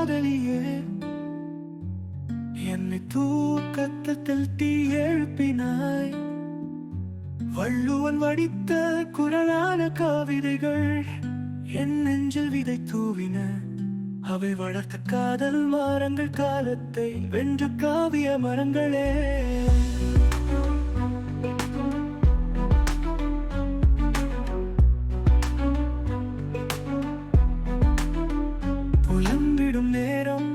காதலியே. என்னை தூக்கத்தில் தீ எழுப்பினாய். வள்ளுவன் வடித்த குரலான காவிதைகள் என் நெஞ்சில் விதை தூவின. அவை வளர்த்த காதல் மாறங்கள் காலத்தை வென்று காவிய மரங்களே. விடும் நேரம்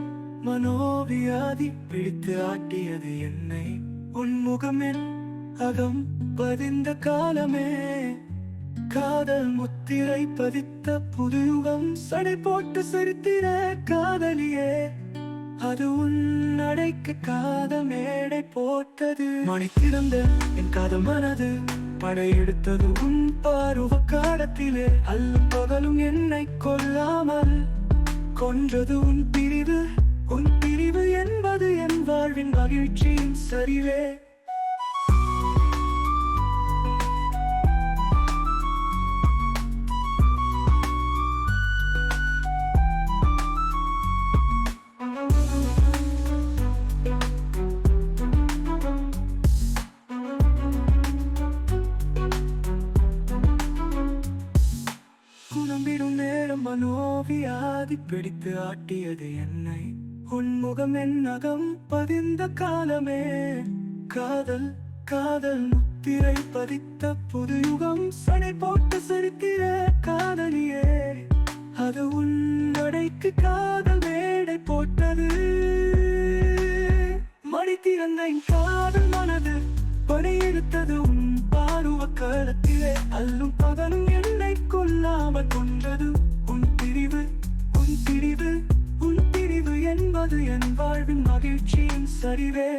மனோவியாதி பிடித்து ஆட்டியது என்னை. உன்முகமில் அகம் பதிந்த காலமே. காதல் முத்திரை பதித்த புதுயுகம் சடை போட்டு சிரித்திர காதலியே. அது உன் நடைக்கு காத மேடை போட்டது. மணி திறந்த என் காத மனது படையெடுத்தது உன் பாருவ காலத்திலே. அல்லும் பகலும் என்னை கொல்லாமல் கொன்றது உன் பிரிவு உன் பிரிவு என்பது என் வாழ்வின் மகிழ்ச்சியின் சரிவே. குணம்பிடும் நேரம் மனோவியாதி பிடித்து ஆட்டியது என்னை. உன்முகம் என் அகம் பதிந்த காலமே. காதல் காதல் முத்திரை பதித்த புது யுகம் சடை போட்டு சிரித்திர காதலியே. அது உன்னடைக்கு காதல் மேடை போட்டது. மணி திறந்த காதல் மனது பணியெடுத்தது உன் பாருவ காலத்திலே அல்லும் பகலும் என கொல்லாமல் கொண்டது உன் பிரிவு உன் பிரிவு உன் பிரிவு என்பது என் வாழ்வின் மகிழ்ச்சியின் சரிவே.